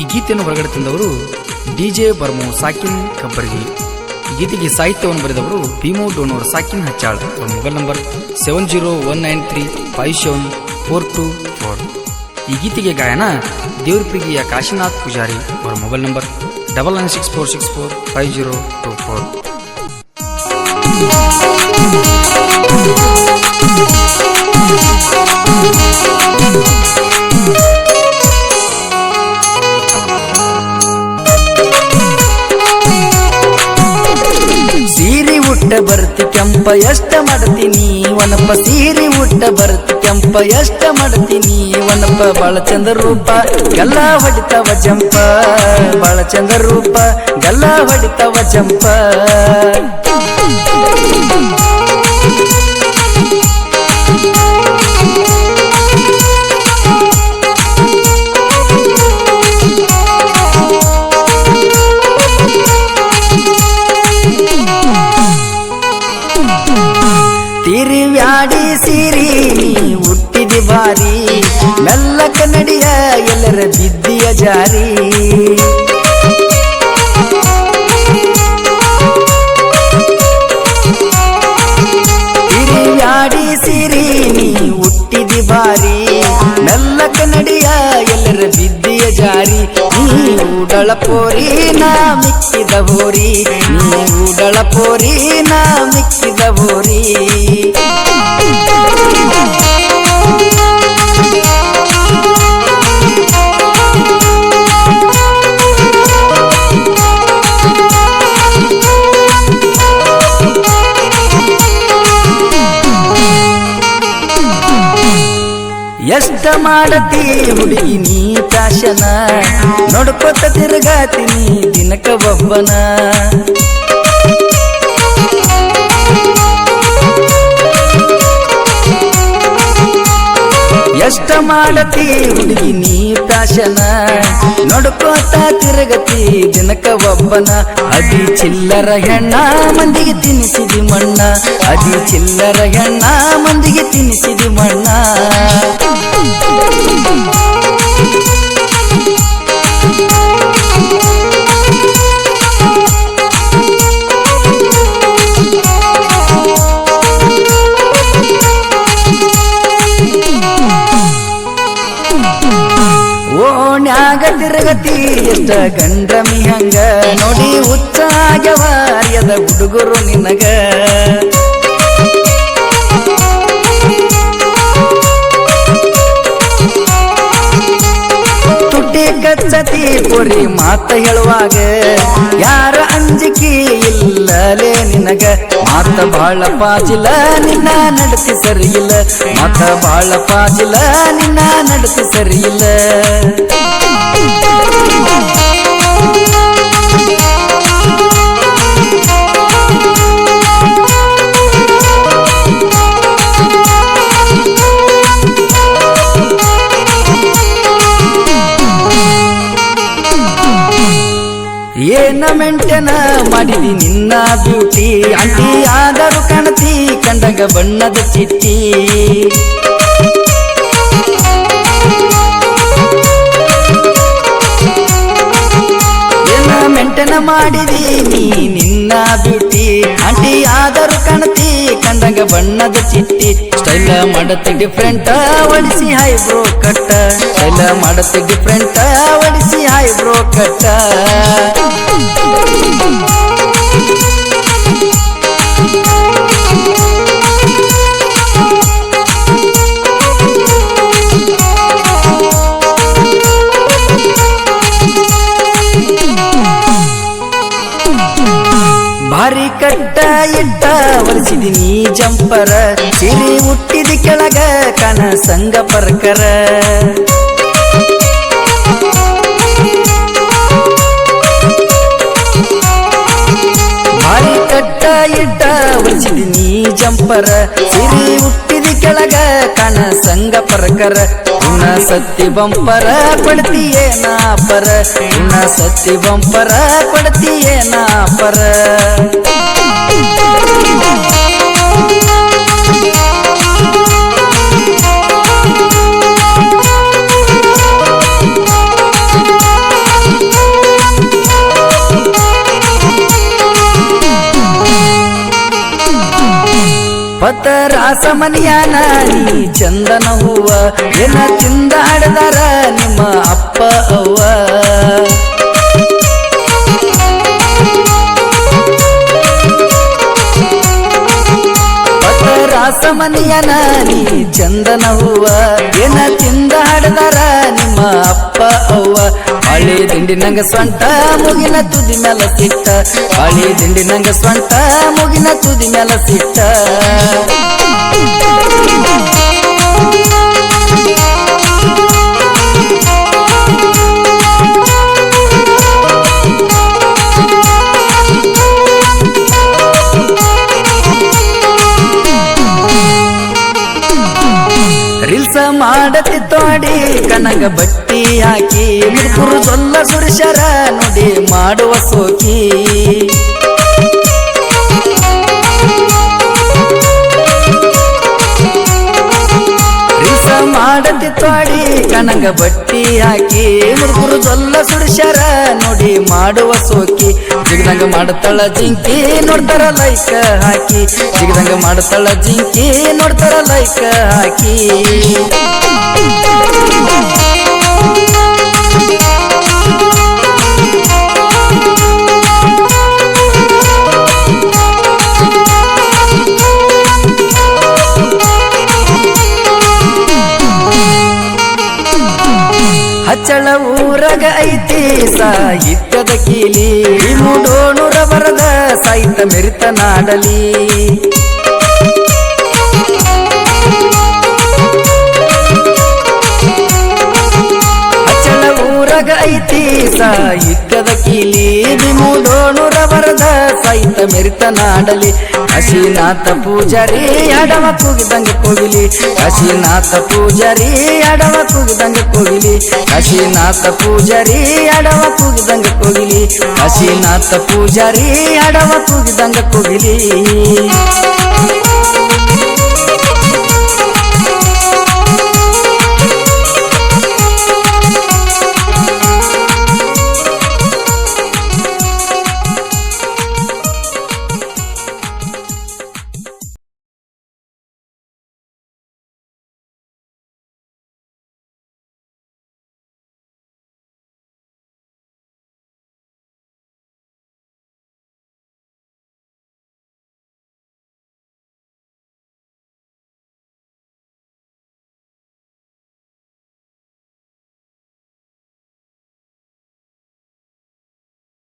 ಈ ಗೀತೆಯನ್ನು ಹೊರಗಡೆ ತಂದವರು ಡಿ ಜೆ ಬರ್ಮು ಸಾಕಿನ್ ಕಬ್ಬರ್ಗಿ. ಗೀತೆಗೆ ಸಾಹಿತ್ಯವನ್ನು ಬರೆದವರು ಭೀಮೋ ಡೋನೋರ್ ಸಾಕಿನ್ ಹಚ್ಚಾಳ್. ಅವರ mobile number seven zero one nine three five seven four two four. ಈ ಗೀತೆಗೆ ಗಾಯನ ದೇವ್ರಪಿಗಿಯ ಕಾಶಿನಾಥ್ ಪೂಜಾರಿ ಅವರ mobile number double nine six four six four five zero two four. ಸೀರಿ ಉಟ್ಟ ಬರ್ತಿ ಕೆಂಪ, ಎಷ್ಟ ಮಾಡ್ತೀನಿ ಒನಪ್ಪ ಸೀರಿ ಉಟ್ಟ ಬರ್ತಿ ಕೆಂಪ, ಎಷ್ಟ ಮಾಡ್ತೀನಿ ಒನಪ್ಪ ಬಾಳ ಚಂದ ರೂಪ ಗಲ್ಲ ಹೊಡಿತಾವ ಜಂಪ. ಬಾಳ ಚಂದ ರೂಪ ಗಲ್ಲ ಹೊಡಿತಾವ ಜಂಪ. ಬಿದ್ದಿಯ ಜಾರಿ ತಿರಿವ್ಯಾಡಿ ಸಿರಿ ನೀ ಹುಟ್ಟಿದಿ ಬಾರಿ ಮೆಲ್ಲಕ ನಡಿಯ ಎಲ್ಲರ ಬಿದ್ದಿಯ ಜಾರಿ ನೀ ಉಡಳ ಪೋರಿ ನಾ ಮಿಕ್ಕಿದ ಬೋರಿ ನೀ ಉಡಳ ಪೋರಿ ನಾ ಮಿಕ್ಕಿದ ಬೋರಿ ಎಷ್ಟ ಮಾಡತಿ ಹುಡುಗಿ ನೀ ಕಾಶನ ನೋಡ್ಕೊತ ನೀ ದಿನಕ ಒಬ್ಬನ. ಎಷ್ಟ ಮಾಡತಿ ಹುಡುಗಿ ನೀ ಫ್ಯಾಷನ? ನೋಡ್ಕೋತ ತಿರುಗತಿ ದಿನಕ ಒಬ್ಬನ. ಅದಿ ಚಿಲ್ಲರ ಹೆಣ್ಣ ಮಂದಿಗೆ ತಿನ್ನಿಸಿದಿ ಮಣ್ಣ. ಅದಿ ಚಿಲ್ಲರ ಹೆಣ್ಣ ಮಂದಿಗೆ ತಿನ್ನಿಸಿದಿ ಮಣ್ಣ. ತಿರುಗತಿ ಎಷ್ಟ ಗಂಡ್ರಮಿ ಹಂಗ. ನೋಡಿ ಹುಚ್ಚಾಗ್ಯವ ಎದ ಹುಡುಗರು ನಿನಗ. ತುಟಿ ಕಚ್ಚತಿ ಪುರಿ ಮಾತ ಹೇಳುವಾಗ. ಯಾರ ಅಂಜಿಕೆ ಇಲ್ಲಲೇ ನಿನಗ? ಮಾತ ಬಾಳ ಪಾಜಿಲ ನಿನ್ನ ನಡತಿ ಸರಿಯಿಲ್ಲ. ಮಾತ ಬಾಳ ಪಾಜಿಲ ನಿನ್ನ ನಡತಿ ಸರಿಯಿಲ್ಲ. ಏನ ಮೆಂಟೆನ ಮಾಡಿದಿ ನಿನ್ನ ಬ್ಯೂಟಿ ಅಂಟಿ ಆದರೂ ಕಾಣತಿ, ಕಂಡಂಗ ಬಣ್ಣದ ಚಿಟ್ಟಿ. ಏನ ಮೆಂಟೆನ ಮಾಡಿದಿ ನಿನ್ನ ಬ್ಯೂಟಿ ಅಂಟಿ ಆದರೂ ಕಾಣತಿ ಬಣ್ಣದ ಚಿಟ್ಟಿ. ಸ್ಟೈಲ ಮಾಡತ್ತೆ ಡಿಫ್ರೆಂಟ್ ಒಡಿಸಿ ಹೈಬ್ರೋ ಕಟ್ಟ. ಸ್ಟೈಲ ಮಾಡತ್ತೆ ಡಿಫ್ರೆಂಟ್ ಒಡಿಸಿ ಹೈಬ್ರೋ ಕಟ್ಟ. ಭಾರಿ ಕಟ್ಟ ಇಟ್ಟ ಒಲಿಸಿದಿನಿ ಜಂಪರ. ಸಿರಿ ಹುಟ್ಟಿದ ಕೆಳಗ ಕನ ಸಂಗ ಪರ್ಕರ. ಮಾರಿ ಕಟ್ಟ ಇಟ್ಟ ಒಲಿಸಿದಿನಿ ಜಂಪರ. ಸಿರಿ ಹುಟ್ಟಿದ ಕೆಳಗ ಕನ ಸಂಗ ಪರ್ಕರ. ಸತ್ತಿ ಬಂಪರ ಕೊಡ್ತೀಯೇನ ಪರ? ಉಣ ಸತ್ತಿ ಬಂಪರ ಕೊಡ್ತೀಯೇನ ಪರ? ಪತರಾಸ ಮನಿಯಾನ ನೀ ಚಂದನ ಹೂವ ಏನ ತಿಂದಾಡದಾರ ನಿಮ್ಮ ಅಪ್ಪ ಅವ್ವ. ಪತರಾಸ ಮನಿಯಾನ ನೀ ಚಂದನ ಹೂವ ಏನ ತಿಂದಾಡದಾರ ಅಪ್ಪ ಅವ್ವ. ಹಳಿ ದಿಂಡಿ ನಂಗ ಸ್ವಂತ, ಮುಗಿನ ತುದಿ ಮ್ಯಾಲ ಸಿಟ್ಟ. ಹಳಿ ದಿಂಡಿ ನಂಗ ಸ್ವಂತ, ಮುಗಿನ ತುದಿ ಮ್ಯಾಲ ಸಿಟ್ಟ. ಕನಗ ಬಟ್ಟಿ ಹಾಕಿ ಗುರುದೊಲ್ಲ ಸುರುಷರ ನುಡಿ ಮಾಡುವ ಸೋಕಿ. ಮಾಡತಿ ತೋಡಿ, ಕನಗ ಬಟ್ಟಿ ಹಾಕಿ ಮುದುಕರು ಸೊಲ್ಲ ಸುರಿಶರ ನುಡಿ ಮಾಡುವ ಸೋಕಿ. ಜಿಗದಂಗ ಮಾಡತಾಳ ಜಿಂಕಿ, ನೋಡ್ತಾರ ಲೈಕ್ ಹಾಕಿ. ಜಿಗದಂಗ ಮಾಡತಾಳ ಜಿಂಕಿ, ನೋಡ್ತಾರ ಲೈಕ್ ಹಾಕಿ. ಸಾಹಿತ್ಯದ ಕೀಲಿ. ಮೂಡೋಣುರ ಬರದ ಸಾಹಿತ್ಯ ಮೆರಿತ ನಾಡಲಿ. ಐತಿ ಸಾಹಿತ್ಯದ ಕೀಲಿ. ಸಾಹಿತ್ಯ ಮೆರಿತ ನಾಡಲಿ. ಕಾಶಿನಾಥ ಪೂಜಾರಿ ಅಡವ ಕೂಗಿದಂಗೆ ಕೋಗಿಲಿ. ಕಾಶಿನಾಥ ಪೂಜಾರಿ ಅಡವ ಕೂಗಿದಂಗೆ ಕೋಗಿಲಿ. ಕಾಶಿನಾಥ ಪೂಜಾರಿ ಅಡವ ಕೂಗಿದಂಗೆ ಕೋಗಿಲಿ. ಕಾಶಿನಾಥ ಪೂಜಾರಿ ಅಡವ ಕೂಗಿದಂಗೆ ಕೋಗಿಲಿ.